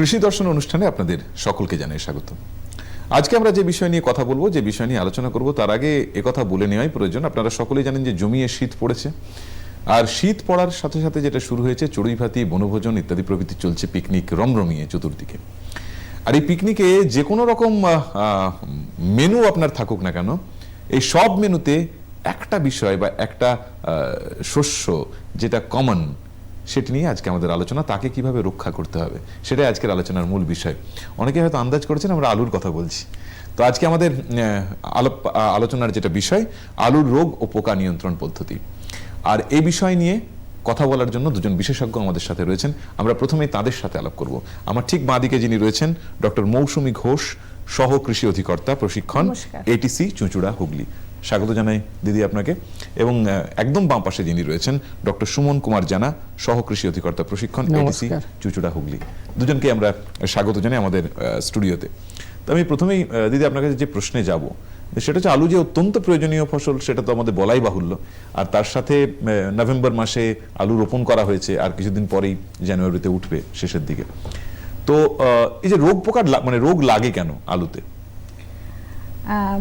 কৃষি দর্শন অনুষ্ঠানে আপনাদের সকলকে জানাই স্বাগত আজকে আমরা যে বিষয় নিয়ে কথা বলব, যে বিষয় নিয়ে আলোচনা করব, তার আগে একথা বলে নেওয়াই প্রয়োজন। আপনারা সকলেই জানেন যে জমিয়ে শীত পড়েছে। আর শীত পড়ার সাথে সাথে যেটা শুরু হয়েছে, চড়ুইভাতি, বনভোজন ইত্যাদি প্রভৃতি চলছে পিকনিক রমরমিয়ে চতুর্দিকে। আর এই পিকনিকে যে কোনো রকম মেনু আপনার থাকুক না কেন, এই সব মেনুতে একটা বিষয় বা একটা শস্য যেটা কমন সেটি নিয়ে আজকে আমাদের আলোচনা তাকে কীভাবে রক্ষা করতে হবে সেটাই আজকের আলোচনার মূল বিষয়। অনেকে হয়তো আন্দাজ করেছেন আমরা আলুর কথা বলছি। তো আজকে আমাদের আলোপ- আলোচনার যেটা বিষয় আলুর রোগ ও পোকা নিয়ন্ত্রণ পদ্ধতি। আর এই বিষয় নিয়ে কথা বলার জন্য দুজন বিশেষজ্ঞ আমাদের সাথে রয়েছেন। আমরা প্রথমে তাদের সাথে আলাপ করব। আমার ঠিক বাঁদিকে যিনি রয়েছেন ডক্টর মৌসুমী ঘোষ সহ কৃষি অধিকর্তা প্রশিক্ষণ এটিসি চুঁচুড়া হুগলি। স্বাগত জানাই দিদি আপনাকে। এবং একদম বাম পাশে যিনি রয়েছেন ডক্টর সুমন কুমার জানা সহ কৃষি অধিকর্তা প্রশিক্ষণ নমস্কার। চুঁচুড়া হুগলি। দুজনকে আমরা স্বাগত জানাই আমাদের স্টুডিওতে। তো আমি প্রথমেই দিদি আপনার কাছে যে প্রশ্নে যাব সেটা হচ্ছে আলু যে অত্যন্ত প্রয়োজনীয় ফসল সেটা তো আমাদের বলাই বাহুল্য। আর তার সাথে নভেম্বর মাসে আলু রোপণ করা হয়েছে আর কিছুদিন পরেই জানুয়ারিতে উঠবে শেষের দিকে। তো আহ, এই যে রোগ পোকার মানে রোগ লাগে কেন আলুতে?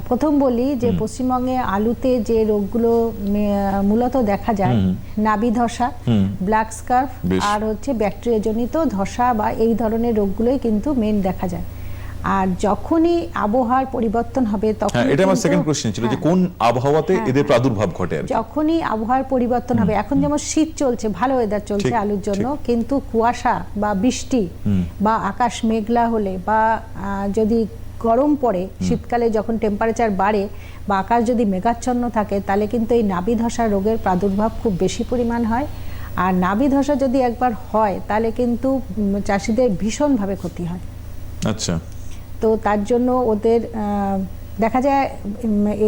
প্রথম বলি যে পশ্চিমবঙ্গে আলুতে যে রোগগুলো মূলত দেখা যায় নাবি ধসা ব্ল্যাক স্কার্ফ আর হচ্ছে ব্যাকটেরিয়াজনিত ধসা বা এই ধরনের রোগগুলোই কিন্তু মেন দেখা যায়। আর যখনই আবহাওয়ার পরিবর্তন হবে তখন হ্যাঁ এটা আমার সেকেন্ড কোশ্চেন ছিল যে কোন আবহাওয়াতে হ্যাঁ, এদের প্রাদুর্ভাব ঘটে যখনই আবহাওয়ার পরিবর্তন হবে এখন যেমন শীত চলছে ভালো ওয়েদার চলছে আলুর জন্য কিন্তু কুয়াশা বা বৃষ্টি বা আকাশ মেঘলা হলে বা যদি গরম পড়ে শীতকালে যখন টেম্পারেচার বাড়ে বা আকাশ যদি মেঘাচ্ছন্ন থাকে তাহলে কিন্তু এই নাবি ধসা রোগের প্রাদুর্ভাব খুব বেশি পরিমাণ হয়। আর নাবি ধসা যদি একবার হয় তাহলে কিন্তু চাষিদের ভীষণভাবে ক্ষতি হয়। আচ্ছা। তো তার জন্য ওদের দেখা যায়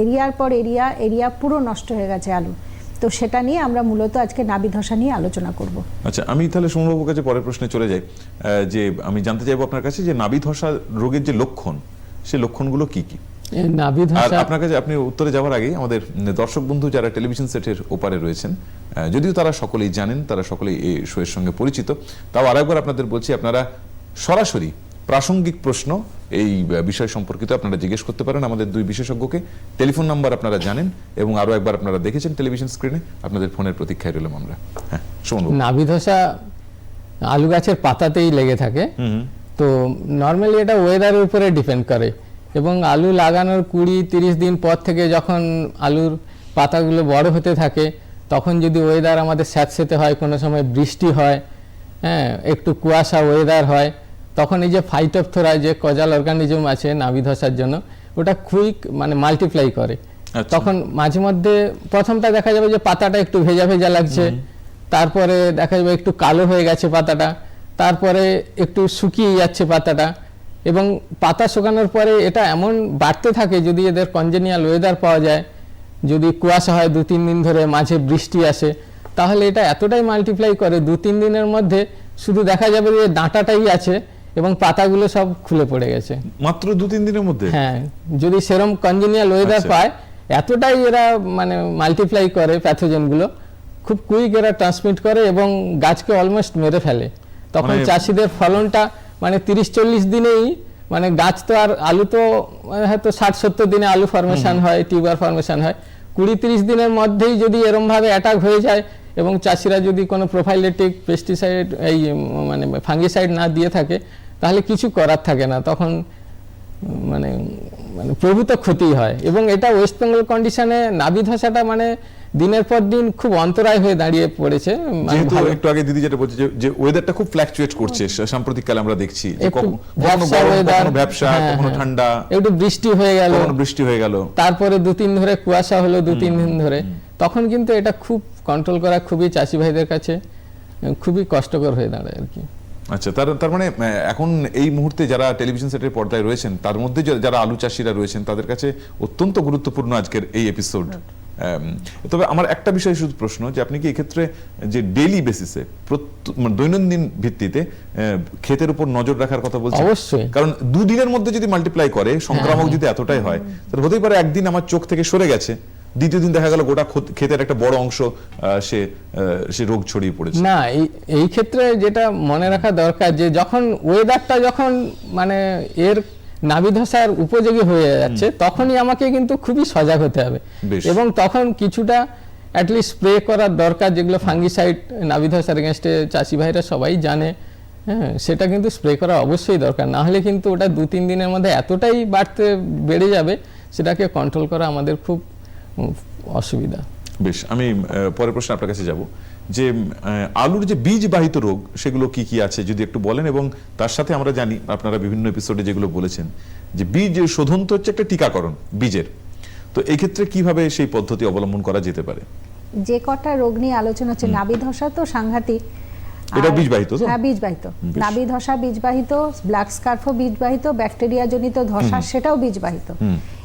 এরিয়ার পর এরিয়া এরিয়া পুরো নষ্ট হয়ে গেছে আলু। তো সেটা নিয়ে আমরা মূলত আজকে নাবি ধসা নিয়ে আলোচনা করব। আচ্ছা আমি তাহলে সোমবাবুর কাছে পরের প্রশ্নে চলে যাই। যে আমি জানতে চাইব আপনার কাছে যে নাবি ধসা রোগের যে লক্ষণ সেই লক্ষণগুলো কি কি আর আপনার কাছে আপনি উত্তরে যাওয়ার আগেই আমাদের দর্শক বন্ধু যারা টেলিভিশন সেটের ওপারে রয়েছেন যদিও তারা সকলেই জানেন তারা সকলেই এই শোয়ের সঙ্গে পরিচিত তাও আরেকবার আপনাদের বলছি আপনারা সরাসরি প্রাসঙ্গিক প্রশ্ন এই বিষয় সম্পর্কিত আপনারা জিজ্ঞেস করতে পারেন আমাদের দুই বিশেষজ্ঞকে টেলিফোন নাম্বার আপনারা জানেন এবং আরও একবার আপনারা দেখেছেন টেলিভিশন স্ক্রিনে আপনাদের ফোনের প্রতীক্ষায় রইলাম আমরা হ্যাঁ শুনুন বাবু। নাভি ধসা আলু গাছের পাতাতেই লেগে থাকে। তো নর্মালি এটা ওয়েদারের উপরে ডিপেন্ড করে। এবং আলু লাগানোর কুড়ি তিরিশ দিন পর থেকে যখন আলুর পাতাগুলো বড় হতে থাকে তখন যদি ওয়েদার আমাদের স্যাঁতসেতে হয় কোনো সময় বৃষ্টি হয় হ্যাঁ একটু কুয়াশা ওয়েদার হয় তখন এই যে ফাইটোপথোরা যে কজাল অর্গানিজম আছে নাভি ধসার জন্য ওটা কুইক মানে মাল্টিপ্লাই করে। আচ্ছা। তখন মাঝে মধ্যে প্রথমটা দেখা যাবে যে পাতাটা একটু ভেজা ভেজা লাগছে তারপরে দেখা যাবে একটু কালো হয়ে গেছে পাতাটা তারপরে একটু শুকিয়ে যাচ্ছে পাতাটা এবং পাতা শুকানোর পরে এটা এমন বাড়তে থাকে যদি এদের কনজেনিয়াল ওয়েদার পাওয়া যায় যদি কুয়াশা হয় দু তিন দিন ধরে মাঝে বৃষ্টি আসে তাহলে এটা এতটাই মাল্টিপ্লাই করে দু তিন দিনের মধ্যে শুধু দেখা যাবে যে ডাঁটাটাই আছে এবং পাতাগুলো সব খুলে পড়ে গেছে। মাত্র দু তিন দিনের মধ্যে? হ্যাঁ যদি সেরম কনজেনিয়াল ওয়েদার আচ্ছা। পায় এতটাই এরা মানে মাল্টিপ্লাই করে প্যাথোজেনগুলো খুব কুইক এরা ট্রান্সমিট করে এবং গাছকে অলমোস্ট মেরে ফেলে। তখন মানে- চাষিদের ফলনটা মানে তিরিশ চল্লিশ দিনেই মানে গাছ তো আর আলু তো মানে হয়তো ষাট সত্তর দিনে আলু ফরমেশন হয় টিউবার ফরমেশন হয়। কুড়ি তিরিশ দিনের মধ্যেই যদি এরমভাবে অ্যাটাক হয়ে যায় এবং চাষিরা যদি কোনো প্রোফাইলেটিক পেস্টিসাইড এই মানে ফাঙ্গিসাইড না দিয়ে থাকে তাহলে কিছু করার থাকে না। তখন মানে মানে প্রভূত ক্ষতি হয়। এবং এটা ওয়েস্ট বেঙ্গল কন্ডিশনে নাবি ধসাটা মানে দিনের পর দিন খুব অন্তরায় হয়ে দাঁড়িয়ে পড়েছে মানে যেহেতু একটু আগে দিদি যেটা বলছে যে- ওয়েদারটা খুব ফ্ল্যাকচুয়েট করছে সাম্প্রতিক কালে আমরা দেখছি কখনো কখনো ব্যবসা হ্যাঁ, কখনো হ্যাঁ। ঠান্ডা একটু বৃষ্টি হয়ে গেল। কখনো বৃষ্টি হয়ে গেল। তারপরে দু তিন ধরে কুয়াশা হলো দু তিন দিন ধরে। তখন কিন্তু এটা খুব কন্ট্রোল করা খুবই চাষি ভাইদের কাছে খুবই কষ্টকর হয়ে দাঁড়ায় আর কি। আচ্ছা তার তার মানে এখন এই মুহূর্তে যারা টেলিভিশন সেটের পর্দায় রয়েছেন তার মধ্যে যারা আলু চাষিরা রয়েছেন তাদের কাছে অত্যন্ত গুরুত্বপূর্ণ আজকের এই এপিসোড তবে আমার একটা বিষয় শুধু প্রশ্ন যে আপনি কি এক্ষেত্রে যে ডেইলি বেসিসে দৈনন্দিন ভিত্তিতে ক্ষেতের উপর নজর রাখার কথা বলছেন? অবশ্যই। কারণ দুদিনের মধ্যে যদি মাল্টিপ্লাই করে সংক্রামক যদি এতটাই হয় তাহলে হতেই পারে একদিন আমার চোখ থেকে সরে গেছে দ্বিতীয় দিন দেখা গেল গোটা ক্ষত- ক্ষেতের একটা বড় অংশ আহ, সে সে রোগ ছড়িয়ে পড়েছে। না এই এই ক্ষেত্রে যেটা মনে রাখা দরকার যে যখন ওয়েদারটা যখন মানে এর নাভিধসার উপযোগী হয়ে যাচ্ছে তখনই আমাকে কিন্তু খুবই সজাগ হতে হবে। এবং তখন কিছুটা অ্যাটলিস্ট স্প্রে করার দরকার যেগুলো ফাঙ্গিসাইড নাভিধসার এগেনস্টে চাষি ভাইরা সবাই জানে হ্যাঁ সেটা কিন্তু স্প্রে করা অবশ্যই দরকার। না হলে কিন্তু ওটা দু তিন দিনের মধ্যে এতটাই বাড়তে বেড়ে যাবে সেটাকে কন্ট্রোল করা আমাদের খুব অসুবিধা। বেশ আমি পরের প্রশ্ন আপনার কাছে যাব। যে আলুর যে বীজ বাহিত রোগ সেগুলো কি কি আছে যদি একটু বলেন এবং তার সাথে আমরা জানি আপনারা বিভিন্ন এপিসোডে যেগুলো বলেছেন যে বীজ শোধন তো হচ্ছে একটা টিকাকরণ বীজের। তো এই ক্ষেত্রে কীভাবে সেই পদ্ধতি অবলম্বন করা যেতে পারে? যে কটা রোগ নিয়ে আলোচনা হচ্ছে নাভি ধসা তো সাংঘাতিক। এটা বীজবাহিত তো? হ্যাঁ বীজবাহিত। নাভি ধসা বীজবাহিত ব্ল্যাক স্কার্ফও বীজবাহিত ব্যাকটেরিয়া জনিত ধসা সেটাও বীজবাহিত।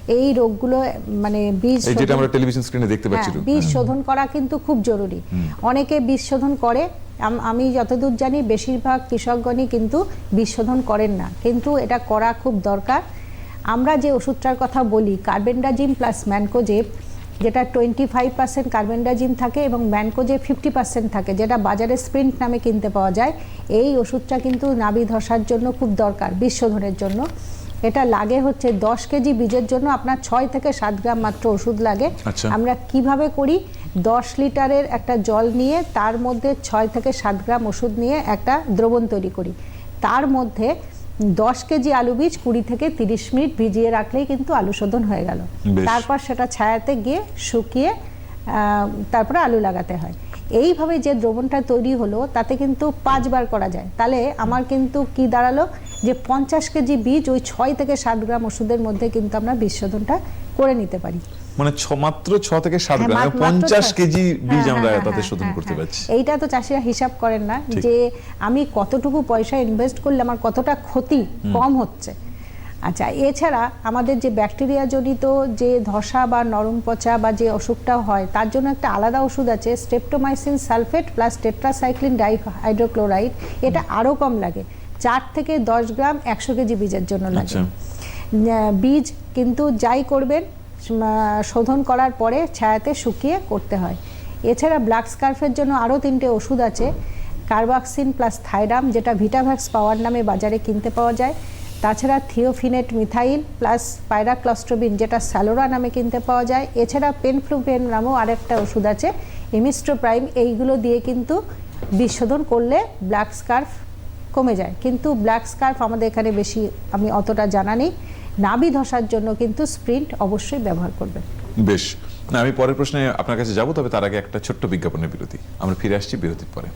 এই রোগগুলো মানে বীজ যেটা আমরা টেলিভিশন স্ক্রিনে দেখতে পাচ্ছি হ্যাঁ, বীজ শোধন করা কিন্তু খুব জরুরি। অনেকে বীজ শোধন করে আম- যতদূর জানি বেশিরভাগ কৃষকগণই কিন্তু বীজ শোধন করেন না। কিন্তু এটা করা খুব দরকার। আমরা যে ওষুধটার কথা বলি কার্বেন্ডাজিম প্লাস ম্যানকোজেব যেটা টোয়েন্টি ফাইভ পার্সেন্ট কার্বেন্ডাজিম থাকে এবং ম্যানকোজেব ফিফটি পার্সেন্ট থাকে যেটা বাজারে স্প্রিন্ট নামে কিনতে পাওয়া যায় এই ওষুধটা কিন্তু নাবি ধসার জন্য খুব দরকার বীজ শোধনের জন্য। এটা লাগে হচ্ছে দশ কেজি বীজের জন্য আপনার ছয় থেকে সাত গ্রাম মাত্র ওষুধ লাগে। আচ্ছা। আমরা কীভাবে করি? দশ লিটারের একটা জল নিয়ে তার মধ্যে ছয় থেকে সাত গ্রাম ওষুধ নিয়ে একটা দ্রবণ তৈরি করি। তার মধ্যে দশ কেজি আলু বীজ কুড়ি থেকে তিরিশ মিনিট ভিজিয়ে রাখলেই কিন্তু আলু শোধন হয়ে গেল। তারপর সেটা ছায়াতে গিয়ে শুকিয়ে তারপরে আলু লাগাতে হয়। এইভাবে যে দ্রবণটা তৈরি হলো তাতে কিন্তু পাঁচবার করা যায়। তাহলে আমার কিন্তু কি দাঁড়াল? যে পঞ্চাশ কেজি বীজ ওই ছয় থেকে সাত গ্রাম ওষুধের মধ্যে কিন্তু আমরা বীজ শোধনটা করে নিতে পারি। মানে মাত্র ছ থেকে সাত হ্যাঁ, গ্রাম পঞ্চাশ কেজি বীজ হ্যাঁ, আমরা হ্যাঁ, তাতে হ্যাঁ, শোধন হ্যাঁ, করতে হ্যাঁ। পারছি। এইটা তো চাষিরা হিসাব করেন না যে আমি কতটুকু পয়সা ইনভেস্ট করলে আমার কতটা ক্ষতি কম হচ্ছে। আচ্ছা এছাড়া আমাদের যে ব্যাকটেরিয়া জনিত যে ধসা বা নরম পচা বা যে অসুখটা হয় তার জন্য একটা আলাদা ওষুধ আছে streptomycin sulphate plus tetracycline dihydrochloride এটা আরও কম লাগে চার থেকে দশ গ্রাম একশো কেজি বীজের জন্য লাগে। আচ্ছা। বীজ কিন্তু যাই করবেন শোধন করার পরে ছায়াতে শুকিয়ে করতে হয়। এছাড়া ব্ল্যাক স্কার্ফের জন্য আরও তিনটে ওষুধ আছে কার্বাক্সিন প্লাস থাইরাম যেটা ভিটাভ্যাক্স পাওয়ার নামে বাজারে কিনতে পাওয়া যায়। তাছাড়া থিওফিনেট মিথাইল প্লাস পাইরাক্লস্ট্রোবিন, যেটা স্যালোরা নামে কিনতে পাওয়া যায়। এছাড়া পেনফ্লুপেন নামেও আরেকটা ওষুধ আছে এমিস্ট্রোপ্রাইম এইগুলো দিয়ে কিন্তু বিশোধন করলে ব্ল্যাক স্কার্ফ কমে যায়। কিন্তু ব্ল্যাক স্কার্ফ আমাদের এখানে বেশি, আমি অতটা জানা নেই। নাভি ধসার জন্য কিন্তু স্প্রিন্ট অবশ্যই ব্যবহার করবেন। বেশ আমি পরের প্রশ্নে আপনার কাছে যাব, তবে তার আগে একটা ছোট্ট বিজ্ঞাপনের বিরতি। আমরা ফিরে আসছি বিরতির পরে।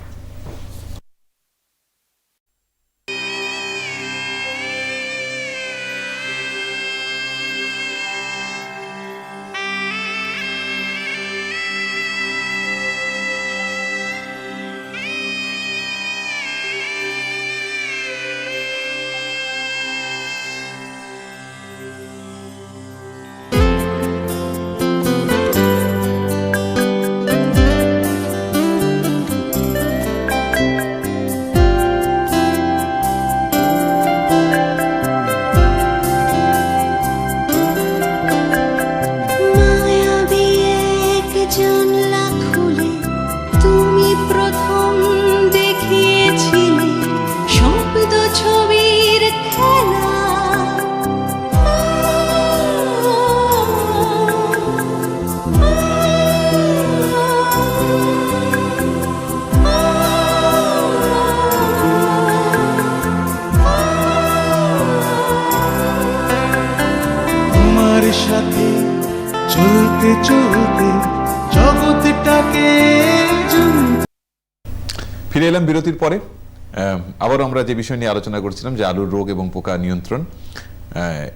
যে বিষয় নিয়ে আলোচনা করছিলাম যে আলুর রোগ এবং পোকা নিয়ন্ত্রণ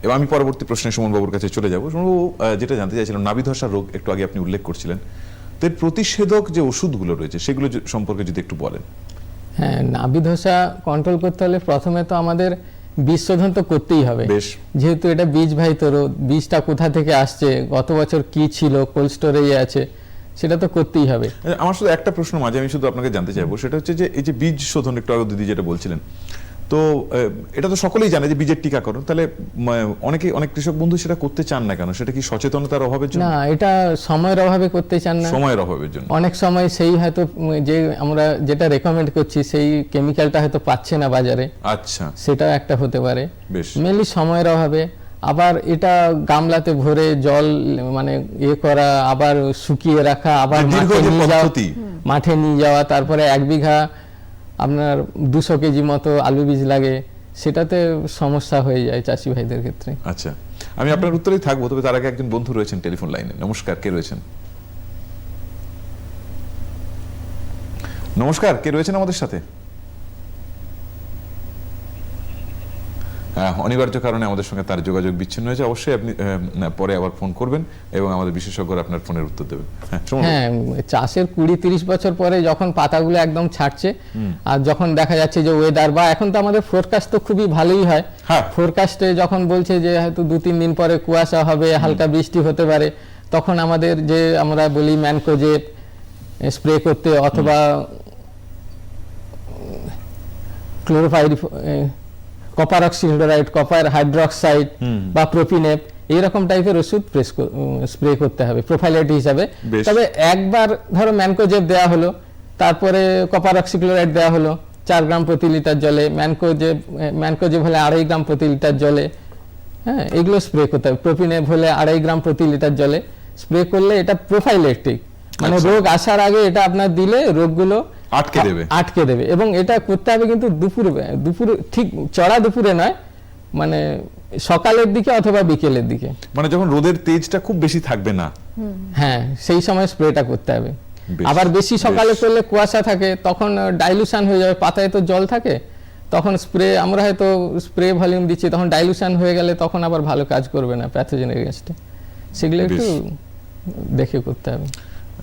এবং আমি পরবর্তী প্রশ্নে সুমন বাবুর কাছে চলে যাব। সুমনবাবু যেটা জানতে চাইছিলাম নাভিধসার রোগ একটু আগে আপনি উল্লেখ করছিলেন। তো এর প্রতিষেধক যে ওষুধগুলো রয়েছে সেগুলো সম্পর্কে যদি একটু বলেন। হ্যাঁ নাভিধসা কন্ট্রোল করতে হলে প্রথমে তো আমাদের বীজ শোধন তো করতেই হবে। যেহেতু এটা বীজ বাহিত রোগ বীজটা কোথা থেকে আসছে গত বছর কি ছিল কোল্ড স্টোরেজে আছে সেটা তো করতেই হবে। আমার শুধু একটা প্রশ্ন মাঝে আমি শুধু আপনাকে জানতে চাইব। সেটা হচ্ছে যে এই যে বীজ শোধন একটু আগে দিদি যেটা বলছিলেন তো এটা তো সকলেই জানে যে বীজের টিকাকরণ তাহলে অনেকে অনেক কৃষক বন্ধু সেটা করতে চান না কেন? সেটা কি সচেতনতার অভাবের জন্য? না এটা সময়ের অভাবে করতে চান না। সময়ের অভাবের জন্য। অনেক সময় সেই হয়তো যে আমরা যেটা রেকমেন্ড করছি সেই কেমিক্যালটা হয়তো পাচ্ছে না বাজারে। আচ্ছা। সেটাও একটা হতে পারে। বেশ। মেনলি সময়ের অভাবে। আবার এটা গামলাতে ভরে জল মানে ইয়ে করা আবার শুকিয়ে রাখা আবার মাঠে নিয়ে যাওয়া মাঠে নিয়ে যাওয়া তারপরে এক বিঘা আপনার দুশো কেজি মতো আলু বীজ লাগে সেটাতে সমস্যা হয়ে যায় চাষি ভাইদের ক্ষেত্রে। আচ্ছা আমি আপনার উত্তরেই থাকব তবে তার আগে একজন বন্ধু রয়েছেন টেলিফোন লাইনে। নমস্কার কে রয়েছেন? নমস্কার কে রয়েছেন আমাদের সাথে? অনিবার্য কারণে আমাদের সঙ্গে তার যোগাযোগ বিচ্ছিন্ন হয়েছে। অবশ্যই আপনি পরে আবার ফোন করবেন এবং আমাদের বিশেষজ্ঞরা আপনার ফোনের উত্তর দেবেন। হ্যাঁ। হ্যাঁ চাষের কুড়ি তিরিশ বছর পরে যখন পাতাগুলো একদম ছাড়ছে আর যখন দেখা যাচ্ছে যে ওয়েদার বা এখন তো আমাদের ফোরকাস্ট তো খুবই ভালোই হয়। হ্যাঁ। ফোরকাস্টে যখন বলছে যে হয়তো দু তিন দিন পরে কুয়াশা হবে হালকা বৃষ্টি হতে পারে তখন আমাদের যে আমরা বলি ম্যানকোজেব স্প্রে করতে অথবা ক্লোরোফাইড কপার অক্সিক্লোরাইড কপার হাইড্রোক্সাইড বা প্রোপিনেপ এইরকম টাইপের ওষুধ প্রেস স্প্রে করতে হবে প্রোফাইলাইট হিসাবে। তবে একবার ধরো ম্যানকোজেব দেওয়া হলো তারপরে কপার অক্সিক্লোরাইড দেওয়া হলো চার গ্রাম প্রতি লিটার জলে ম্যানকোজেব ম্যানকোজেব হলে আড়াই গ্রাম প্রতি লিটার জলে হ্যাঁ এগুলো স্প্রে করতে হবে। প্রোপিনেভ হলে আড়াই গ্রাম প্রতি লিটার জলে স্প্রে করলে এটা প্রোফাইলেটিক মানে আচ্ছা। রোগ আসার আগে এটা আপনার দিলে রোগগুলো আটকে দেবে। আটকে দেবে। এবং এটা করতে হবে কিন্তু দুপুর দুপুর ঠিক চড়া দুপুরে নয় মানে সকালের দিকে অথবা বিকেলের দিকে। মানে যখন রোদের তেজটা খুব বেশি থাকবে না। হ্যাঁ সেই সময় স্প্রেটা করতে হবে। আবার বেশি সকালে করলে কুয়াশা থাকে তখন ডাইলুশন হয়ে যাবে পাতায় তো জল থাকে তখন স্প্রে আমরা হয়তো স্প্রে ভলিউম দিচ্ছি তখন ডাইলুশন হয়ে গেলে তখন আবার ভালো কাজ করবে না প্যাথোজেন এগেনস্টে সেগুলো একটু দেখে করতে হবে।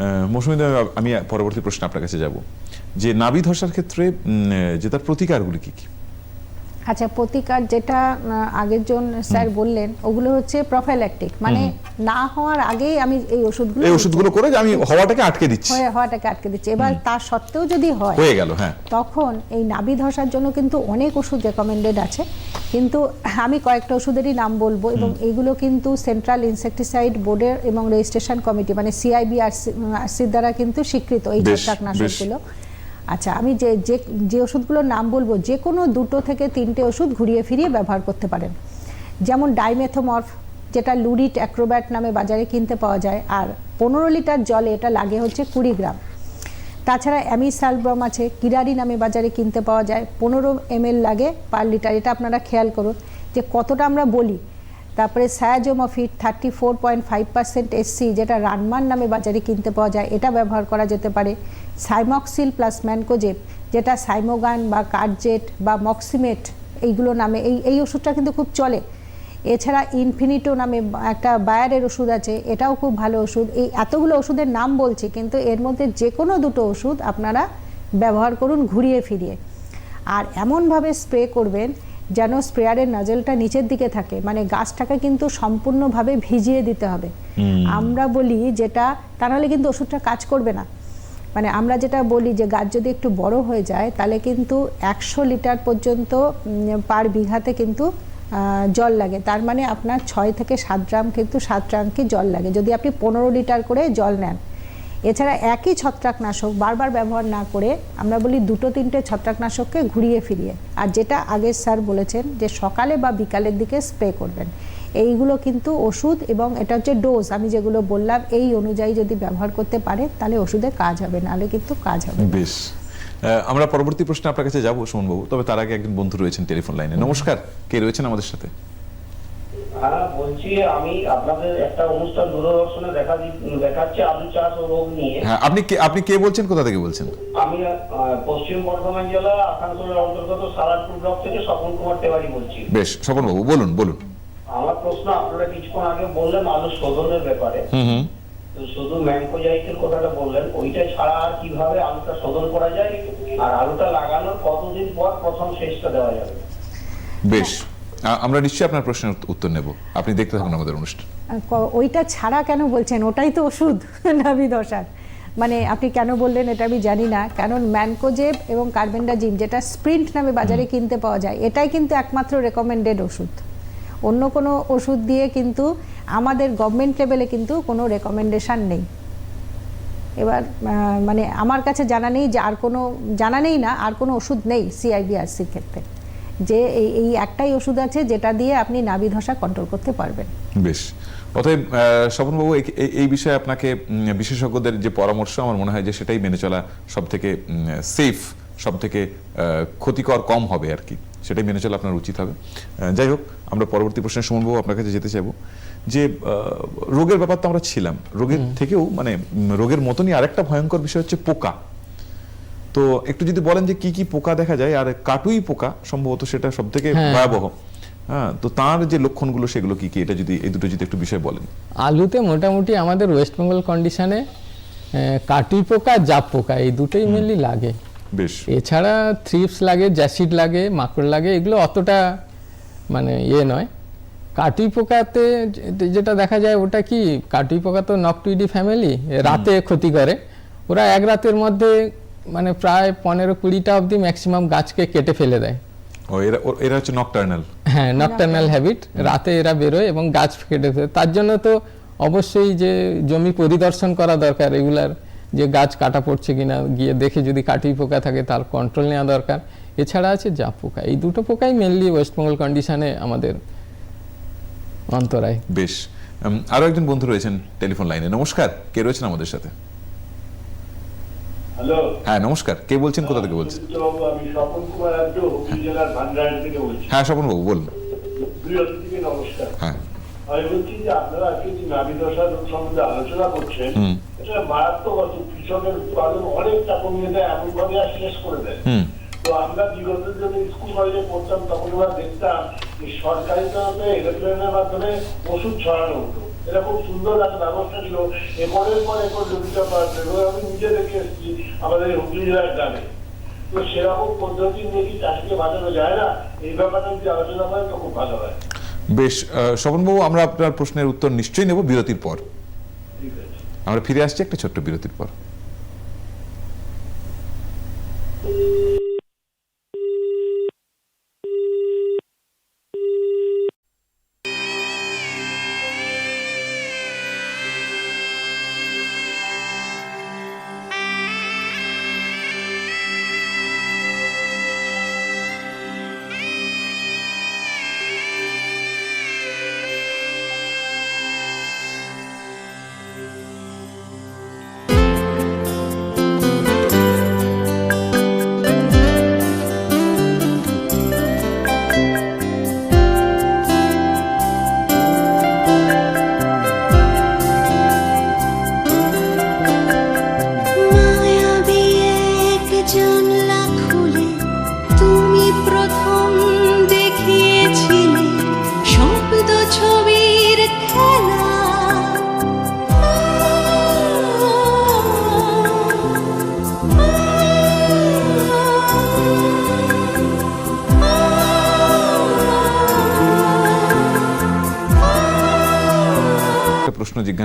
আহ, মৌসুমী দা, আমি পরবর্তী প্রশ্ন আপনার কাছে যাব। যে নাবি ধসার ক্ষেত্রে যে তার প্রতিকারগুলি কি কি? আচ্ছা প্রতিকার যেটা আগের জন স্যার বললেন ওগুলো হচ্ছে প্রোফাইল্যাকটিক মানে না হওয়ার আগেই আমি এই ওষুধগুলো এই ওষুধগুলো করে আমি হওয়াটাকে আটকে দিচ্ছি। হয়ে হওয়াটাকে আটকে দিচ্ছি। এবার তা সত্ত্বেও যদি হয় হয়ে গেল হ্যাঁ। তখন এই নাভি ধসার জন্য কিন্তু অনেক ওষুধ রেকমেন্ডেড আছে। কিন্তু আমি কয়েকটা ওষুধেরই নাম বলব এবং এইগুলো কিন্তু সেন্ট্রাল ইনসেকটিসাইড বোর্ডের এবং রেজিস্ট্রেশন কমিটি মানে সিআইবিআরসির দ্বারা কিন্তু স্বীকৃত এই ছত্রাকনাশকগুলো। আচ্ছা আমি যে যে যে ওষুধগুলোর নাম বলব, যে কোনো দুটো থেকে তিনটে ওষুধ ঘুরিয়ে ফিরিয়ে ব্যবহার করতে পারেন। যেমন ডাইমেথোমর্ফ, যেটা লুরিট অ্যাক্রোব্যাট নামে বাজারে কিনতে পাওয়া যায়, আর পনেরো লিটার জলে এটা লাগে হচ্ছে কুড়ি গ্রাম। তাছাড়া অ্যামিসালব্রম আছে, কিরারি নামে বাজারে কিনতে পাওয়া যায়, পনেরো এমএল লাগে পার লিটার, এটা আপনারা খেয়াল করুন। যে কতটা আমরা বলি, তারপরে cyazofamid thirty four point five percent SC, যেটা রানমান নামে বাজারে কিনতে পাওয়া যায়, এটা ব্যবহার করা যেতে পারে। সাইমক্সিল প্লাস ম্যানকোজেব যেটা সাইমোগান বা কার্জেট বা মক্সিমেট এইগুলো নামে এই এই ওষুধটা কিন্তু খুব চলে। এছাড়া ইনফিনিটো নামে একটা বায়ারের ওষুধ আছে এটাও খুব ভালো ওষুধ। এই এতগুলো ওষুধের নাম বলছি কিন্তু এর মধ্যে যে কোনো দুটো ওষুধ আপনারা ব্যবহার করুন ঘুরিয়ে ফিরিয়ে। আর এমনভাবে স্প্রে করবেন যেন স্প্রেয়ারের নাজেলটা নিচের দিকে থাকে মানে গাছটাকে কিন্তু সম্পূর্ণভাবে ভিজিয়ে দিতে হবে। আমরা বলি যেটা তা নাহলে কিন্তু ওষুধটা কাজ করবে না। মানে আমরা যেটা বলি যে গাছ যদি একটু বড় হয়ে যায়, তাহলে কিন্তু একশো লিটার পর্যন্ত পার বিঘাতে কিন্তু জল লাগে। তার মানে আপনার ছয় থেকে সাত ড্রাম কিন্তু সাত ট্রাঙ্কি জল লাগে। যদি আপনি পনেরো লিটার করে জল নেন। এছাড়া একই ছত্রাকনাশক বারবার ব্যবহার না করে আমরা বলি দুটো তিনটে ছত্রাকনাশককে ঘুরিয়ে ফিরিয়ে। আর যেটা আগের স্যার বলেছেন যে সকালে বা বিকালের দিকে স্প্রে করবেন। এইগুলো কিন্তু ওষুধ এবং এটা হচ্ছে ডোজ। আমি যেগুলো বললাম এই অনুযায়ী যদি ব্যবহার করতে পারে তাহলে ওষুধে কাজ হবে নাহলে কিন্তু কাজ হবে বেশ। আমরা পরবর্তী প্রশ্নে আপনার কাছে যাব সুমন বাবু তবে তার আগে একজন বন্ধু রয়েছেন টেলিফোন লাইনে। নমস্কার। কে রয়েছেন আমাদের সাথে? হ্যাঁ বলছি আমি আপনাদের একটা অনুষ্ঠান দূরদর্শনে দেখা দেখাচ্ছে আলু চাষ ও রোগ নিয়ে। হ্যাঁ আপনি কে আপনি কে বলছেন? কোথা থেকে বলছেন? আমি পশ্চিম বর্ধমান জেলা আসানসোলের অন্তর্গত সালারপুর ব্লক থেকে স্বপন কুমার তেওয়ারি বলছি। বেশ স্বপন বাবু বলুন বলুন। আমার প্রশ্ন আপনারা কিছুক্ষণ আগে বললেন আলু শোধনের ব্যাপারে। হুম হুম। তো শুধু ম্যাংকোজাইটের কথাটা বললেন ওইটা ছাড়া আর কীভাবে আলুটা শোধন করা যায় আর আলুটা লাগানোর কতদিন পর প্রথম শেষটা দেওয়া যাবে? বেশ আমরা নিশ্চয়ই আপনার প্রশ্নের উত্তর নেব। আপনি দেখতে থাকুন আমাদের অনুষ্ঠান। ওইটা ছাড়া কেন বলছেন? ওটাই তো ওষুধ নাভি দশার। মানে আপনি কেন বললেন এটা আমি জানি না কারণ ম্যানকোজেব এবং কার্বেন্ডাজিম যেটা স্প্রিন্ট নামে বাজারে কিনতে পাওয়া যায় এটাই কিন্তু একমাত্র রেকমেন্ডেড ওষুধ। অন্য কোনো ওষুধ দিয়ে কিন্তু আমাদের গভর্নমেন্ট লেভেলে কিন্তু কোনো রেকমেন্ডেশান নেই। এবার মানে আমার কাছে জানা নেই যে আর কোনো, জানা নেই না, আর কোনো ওষুধ নেই সিআইবিআরসির ক্ষেত্রে। যে এই এই একটাই ওষুধ আছে যেটা দিয়ে আপনি নাভি ধসা কন্ট্রোল করতে পারবেন। বেশ। অতএব স্বপনবাবু, এই বিষয়ে আপনাকে বিশেষজ্ঞদের যে পরামর্শ, আমার মনে হয় যে সেটাই মেনে চলা সব থেকে সেফ সব থেকে ক্ষতিকর কম হবে আর কি। সেটাই মেনে চলা আপনার উচিত হবে। যাই হোক আমরা পরবর্তী প্রশ্নে সুমনবাবু আপনার কাছে যেতে চাইব। যে রোগের ব্যাপার তো আমরা ছিলাম। রোগের থেকেও মানে রোগের মতনই আরেকটা ভয়ঙ্কর বিষয় হচ্ছে পোকা। তো একটু যদি বলেন যে কি কি পোকা দেখা যায় আর কাটুই পোকা সম্ভবত সেটা সব থেকে হ্যাঁ। ভয়াবহ। হ্যাঁ তো তার যে লক্ষণগুলো সেগুলো কি কি? এটা যদি এই দুটো যদি একটু বিষয় বলেন। আলুতে মোটামুটি আমাদের ওয়েস্ট বেঙ্গল কন্ডিশনে কাটুই পোকা জাপ পোকা এই দুটোই মেনলি লাগে। বেশ। এছাড়া থ্রিপস লাগে জ্যাসিড লাগে মাকড় লাগে এগুলো অতটা মানে ইয়ে নয়। কাটুই পোকাতে যেটা দেখা যায় ওটা কি কাটুই পোকা তো নকটুইডি ফ্যামিলি রাতে ক্ষতি করে। ওরা এক রাতের মধ্যে মানে প্রায় পনেরো কুড়িটা অবধি ম্যাক্সিমাম গাছকে কেটে ফেলে দেয়। ও এরা ও- এরা হচ্ছে নকটার্নাল। হ্যাঁ নকটার্নাল হ্যাবিট। রাতে এরা বেরোয় এবং গাছ কেটে ফেলে। তার জন্য তো অবশ্যই যে জমি পরিদর্শন করা দরকার রেগুলার যে গাছ কাটা পড়ছে কিনা গিয়ে দেখে যদি কাটি পোকা থাকে তার কন্ট্রোল নেওয়া দরকার। এছাড়া আছে জাপ পোকা এই দুটো পোকাই মেনলি ওয়েস্টবেঙ্গল কন্ডিশনে আমাদের অন্তরায়। বেশ আরও একজন বন্ধু রয়েছেন টেলিফোন লাইনে নমস্কার কে রয়েছেন আমাদের সাথে? হ্যালো হ্যাঁ নমস্কার কে বলছেন কোথা থেকে বলছেন? বাবু আমি স্বপন কুমার রাজ্য হুগলি জেলার ভান্ডার থেকে বলছি। হ্যাঁ স্বপন বাবু বলুন। নমস্কার। হ্যাঁ। আমি বলছি যে আপনারা আজকে যে নাভি দশা সম্বন্ধে আলোচনা করছেন এটা মারাত্মক অসুখ। কৃষকের উৎপাদন অনেকটা কমিয়ে দেয় এমন ভাবে আর শেষ করে দেয়। তো আমরা বিগত দিনে স্কুল কলেজে পড়তাম তখন আমরা দেখতাম যে সরকারি তরফে এরোপ্লেনের মাধ্যমে ওষুধ ছড়ানো হতো। এরকম সুন্দর একটা ব্যবস্থা ছিল। একরের পর একর জমিটা এবং আমি নিজে দেখে এসেছি আমাদের হুগলি জেলার গ্রামে। তো সেরকম পদ্ধতি নিয়ে কি চাষিকে বাঁচানো যায় না? এই ব্যাপারে যদি আলোচনা করেন তো খুব ভালো হয়। বেশ আহ, স্বপন বাবু আমরা আপনার প্রশ্নের উত্তর নিশ্চয়ই নেব বিরতির পর। আমরা ফিরে আসছি একটা ছোট্ট বিরতির পর।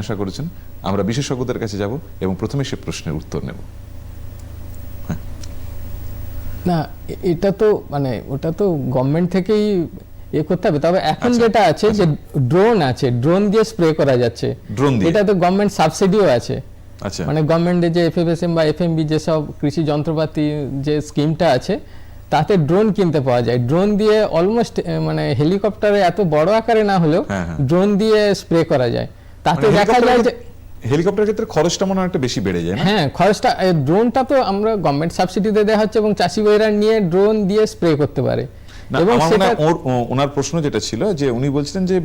জিজ্ঞাসা করেছেন আমরা বিশেষজ্ঞদের কাছে যাব এবং প্রথমে সে প্রশ্নের উত্তর নেব। না এটা তো মানে ওটা তো গভর্নমেন্ট থেকেই এ করতে হবে। তবে এখন আচ্ছা, যেটা আছে যে ড্রোন আছে ড্রোন দিয়ে স্প্রে করা যাচ্ছে। দিয়ে? এটা তো গভর্নমেন্ট সাবসিডিও আছে। আচ্ছা। মানে গভর্নমেন্টের যে এফএফএসএম বা এফএমবি যেসব কৃষি যন্ত্রপাতি যে স্কিমটা আছে তাতে ড্রোন কিনতে পাওয়া যায়। ড্রোন দিয়ে অলমোস্ট মানে হেলিকপ্টারে এত বড় আকারে না হলেও হ্যাঁ, হ্যাঁ। ড্রোন দিয়ে স্প্রে করা যায়। তাতে মানে দেখা যায় যে হেলিকপ্টারের ক্ষেত্রে খরচটা মনে হয় একটা বেশি বেড়ে যায় হ্যাঁ খরচটা ড্রোনটা তো আমরা গভর্নমেন্ট সাবসিডিতে দেওয়া হচ্ছে এবং চাষি ভাইরা নিয়ে ড্রোন দিয়ে স্প্রে করতে পারে। এবং সেটা ওনার প্রশ্ন যেটা ছিল যে উনি বলছিলেন যে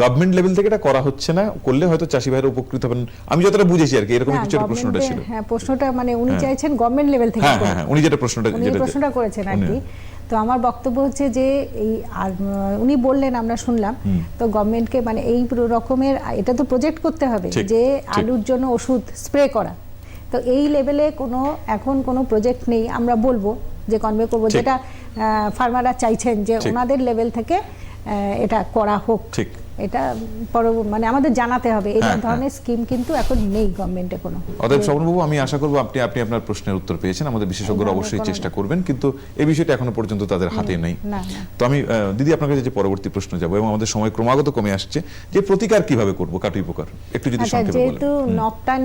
গভর্নমেন্ট লেভেল থেকে এটা করা হচ্ছে না করলে হয়তো চাষি ভাইরা উপকৃত হবেন। আমি যতটা বুঝেছি আর কি এরকম কিছু একটা প্রশ্নটা ছিল। হ্যাঁ প্রশ্নটা মানে উনি হ্যাঁ। চাইছেন গভর্নমেন্ট লেভেল থেকে হ্যাঁ হ্যাঁ হ্যাঁ উনি যেটা প্রশ্নটা যেটা প্রশ্নটা করেছেন আর কি। তো আমার বক্তব্য হচ্ছে যে এই আর উনি বললেন আমরা শুনলাম তো গভর্নমেন্টকে মানে এই রকমের এটা তো প্রজেক্ট করতে হবে যে আলুর জন্য ওষুধ স্প্রে করা। তো এই লেভেলে কোনো এখন কোনো প্রজেক্ট নেই আমরা বলব যে কনভে করব। যেটা ফার্মাররা চাইছেন যে ওনাদের লেভেল থেকে এটা করা হোক। ঠিক। এটা পরব- মানে আমাদের জানাতে হবে এই হ্যাঁ, ধরনের স্কিম কিন্তু এখন নেই গভর্নমেন্টে কোনো। অতএব আমি আশা করব আপনি আপনি আপনার প্রশ্নের উত্তর পেয়েছেন আমাদের বিশেষজ্ঞরা অবশ্যই চেষ্টা করবেন কিন্তু এই বিষয়টা এখনও পর্যন্ত তাদের হাতে নেই। তো আমি দিদি আপনার কাছে যে পরবর্তী প্রশ্ন যাব এবং আমাদের সময় ক্রমাগত কমে আসছে যে প্রতিকার কীভাবে করব কাটুই একটু যদি আচ্ছা সংক্ষেপে বলেন। যেহেতু নকটান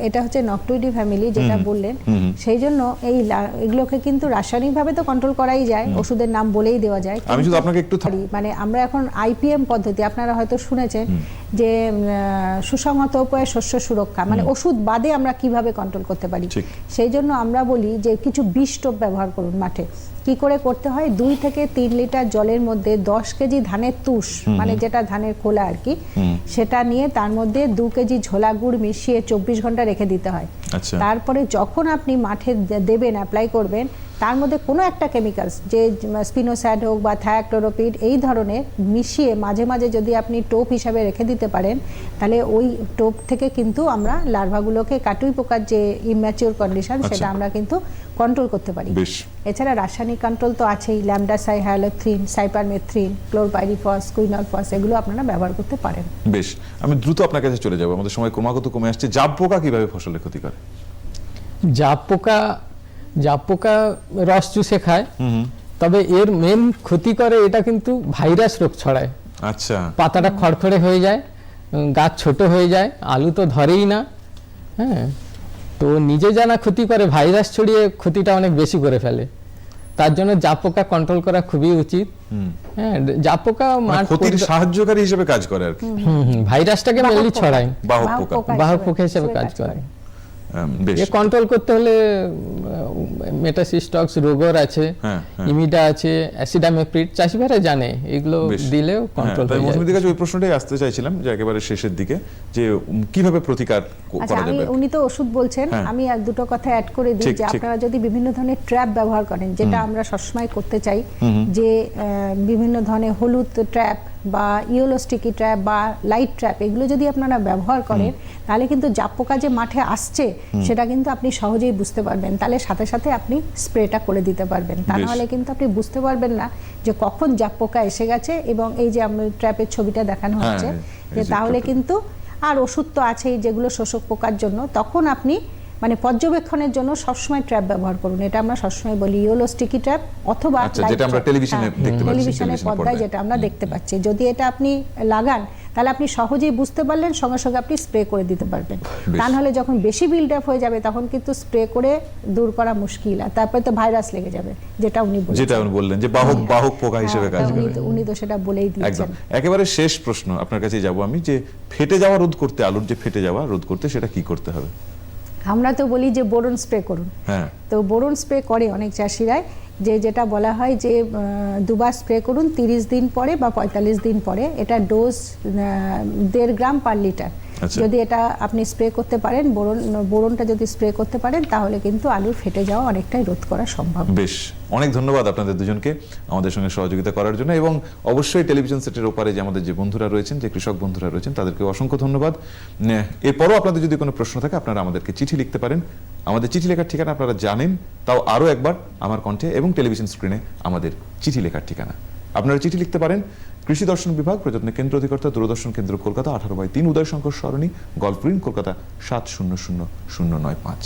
এটা হচ্ছে নকটুইডি ফ্যামিলি যেটা বললেন সেই জন্য এই এগুলোকে কিন্তু রাসায়নিকভাবে তো কন্ট্রোল করাই যায় ওষুধের নাম বলেই দেওয়া যায় আমি শুধু আপনাকে একটু মানে আমরা এখন আইপিএম পদ্ধতি আপনারা হয়তো শুনেছেন যে সুসংহত উপায়ে শস্য সুরক্ষা মানে ওষুধ বাদে আমরা কীভাবে কন্ট্রোল করতে পারি? সেই জন্য আমরা বলি যে কিছু বিষ টোপ ব্যবহার করুন মাঠে। কি করে করতে হয়? দুই থেকে তিন লিটার জলের মধ্যে দশ কেজি ধানের তুষ মানে যেটা ধানের খোলা আর কি সেটা নিয়ে তার মধ্যে দু কেজি ঝোলা গুড় মিশিয়ে চব্বিশ ঘণ্টা রেখে দিতে হয়। আচ্ছা। তারপরে যখন আপনি মাঠে দেবেন অ্যাপ্লাই করবেন তার মধ্যে কোনো একটা কেমিক্যালস যে স্পিনোস্যাড হোক বা থায়াক্লোরোপিড এই ধরনের মিশিয়ে মাঝে মাঝে যদি আপনি টোপ হিসাবে রেখে দিতে পারেন তাহলে ওই টোপ থেকে কিন্তু আমরা লার্ভাগুলোকে কাটুই পোকার যে ইম্যাচিওর কন্ডিশন আচ্ছা। সেটা আমরা কিন্তু কন্ট্রোল করতে পারি বেশ। এছাড়া রাসায়নিক কন্ট্রোল তো আছেই lambda cyhalothrin cypermethrin chlorpyrifos quinalphos এগুলো আপনারা ব্যবহার করতে পারেন বেশ আমি দ্রুত আপনার কাছে চলে যাব আমাদের সময় ক্রমাগত কমে আসছে জাব পোকা কীভাবে ফসলের ক্ষতি করে জাপ পোকা জাপ পোকা রস চুষে খায়। তবে এর মেন ক্ষতি করে এটা কিন্তু ভাইরাস রোগ ছড়ায়। আচ্ছা। পাতাটা খড়খড়ে হয়ে যায় গাছ ছোট হয়ে যায় আলু তো ধরেই না। হ্যাঁ তো নিজে জানা ক্ষতি করে ভাইরাস ছড়িয়ে ক্ষতিটা অনেক বেশি করে ফেলে। তার জন্য জাপ পোকা কন্ট্রোল করা খুবই উচিত। হ্যাঁ জাপ পোকা মানে ক্ষতির সাহায্যকারী হিসেবে কাজ করে আর কি। হুম, হুম, ভাইরাসটাকে মেনলি ছড়ায়। বাহক পোকা। বাহক হিসেবে- পোকা হিসেবে কাজ করে। কন্ট্রোল করতে হলে মেটাসিস্টক্স রোগর আছে হ্যাঁ, হ্যাঁ। ইমিডা আছে অ্যাসিডামেপ্রিড চাষি ভাইরা জানে এগুলো দিলেও হ্যাঁ, কন্ট্রোল হয়ে যায়। কাছে ওই প্রশ্নটাই আসতে চাইছিলাম যে একেবারে শেষের দিকে যে কীভাবে প্রতিকার আচ্ছা করা যাবে? উনি তো ওষুধ বলছেন হ্যাঁ। আমি আর দুটো কথা অ্যাড করে দিই যে আপনারা যদি বিভিন্ন ধরনের ট্র্যাপ ব্যবহার করেন যেটা আমরা সবসময় করতে চাই যে আহ, বিভিন্ন ধরনের হলুদ ট্র্যাপ বা ইয়েলো স্টিকি ট্র্যাপ বা লাইট ট্র্যাপ এগুলো যদি আপনারা ব্যবহার করেন তাহলে কিন্তু জাপ পোকা যে মাঠে আসছে সেটা কিন্তু আপনি সহজেই বুঝতে পারবেন। তাহলে সাথে সাথে আপনি স্প্রেটা করে দিতে পারবেন। তা। নাহলে কিন্তু আপনি বুঝতে পারবেন না যে কখন জাপ পোকা এসে গেছে এবং এই যে আমরা ট্র্যাপের ছবিটা দেখানো হ্যাঁ, হচ্ছে যে যে তাহলে কিন্তু আর ওষুধ তো আছেই যেগুলো শোষক পোকার জন্য তখন আপনি মানে পর্যবেক্ষণের জন্য সবসময় ট্র্যাপ ব্যবহার করুন। এটা আমরা সবসময় বলি ইয়েলো স্টিকি ট্র্যাপ অথবা আচ্ছা, যেটা আমরা টেলিভিশনে হ্যাঁ, দেখতে পাচ্ছি, টেলিভিশনের পর্দায়। যেটা আমরা দেখতে পাচ্ছি। যদি এটা আপনি লাগান তাহলে আপনি সহজেই বুঝতে পারলেন সঙ্গে সঙ্গে আপনি স্প্রে করে দিতে পারবেন। তা নাহলে যখন বেশি বিল্ড আপ হয়ে যাবে তখন কিন্তু স্প্রে করে দূর করা মুশকিল। আর তারপরে তো ভাইরাস লেগে যাবে যেটা উনি বলেছেন। যেটা উনি বললেন যে বাহক বাহক পোকা হিসেবে হ্যাঁ, কাজ উনি করে। তো- উনি তো সেটা বলেই একদম। দিয়েছেন একেবারে শেষ প্রশ্ন আপনার কাছে যাব আমি যে ফেটে যাওয়া রোধ করতে আলুর যে ফেটে যাওয়া রোধ করতে সেটা কি করতে হবে? আমরা তো বলি যে বোরন স্প্রে করুন। হ্যাঁ। তো বোরন স্প্রে করে অনেক চাষিরাই যে যেটা বলা হয় যে দুবার স্প্রে করুন তিরিশ দিন পরে বা পঁয়তাল্লিশ দিন পরে। এটা ডোজ দেড় গ্রাম পার লিটার। যদি এটা আপনি স্প্রে করতে পারেন বোরন বোরনটা যদি স্প্রে করতে পারেন তাহলে কিন্তু আলু ফেটে যাওয়া অনেকটাই রোধ করা সম্ভব। বেশ অনেক ধন্যবাদ আপনাদের দুজনকে আমাদের সঙ্গে সহযোগিতা করার জন্য এবং অবশ্যই টেলিভিশন সেটের ওপারে যে আমাদের যে বন্ধুরা রয়েছেন যে কৃষক বন্ধুরা রয়েছেন তাদেরকে অসংখ্য ধন্যবাদ। এরপরও আপনাদের যদি কোনো প্রশ্ন থাকে আপনারা আমাদেরকে চিঠি লিখতে পারেন। আমাদের চিঠি লেখার ঠিকানা আপনারা জানেন তাও আরও একবার আমার কণ্ঠে এবং টেলিভিশন স্ক্রিনে আমাদের চিঠি লেখার ঠিকানা। আপনারা চিঠি লিখতে পারেন কৃষি দর্শন বিভাগ, প্রযত্ন কেন্দ্র অধিকর্তা, দূরদর্শন কেন্দ্র কলকাতা, আঠারো বাই তিন উদয় শঙ্কর সরণি গল্প কলকাতা সাত শূন্য শূন্য শূন্য নয় পাঁচ।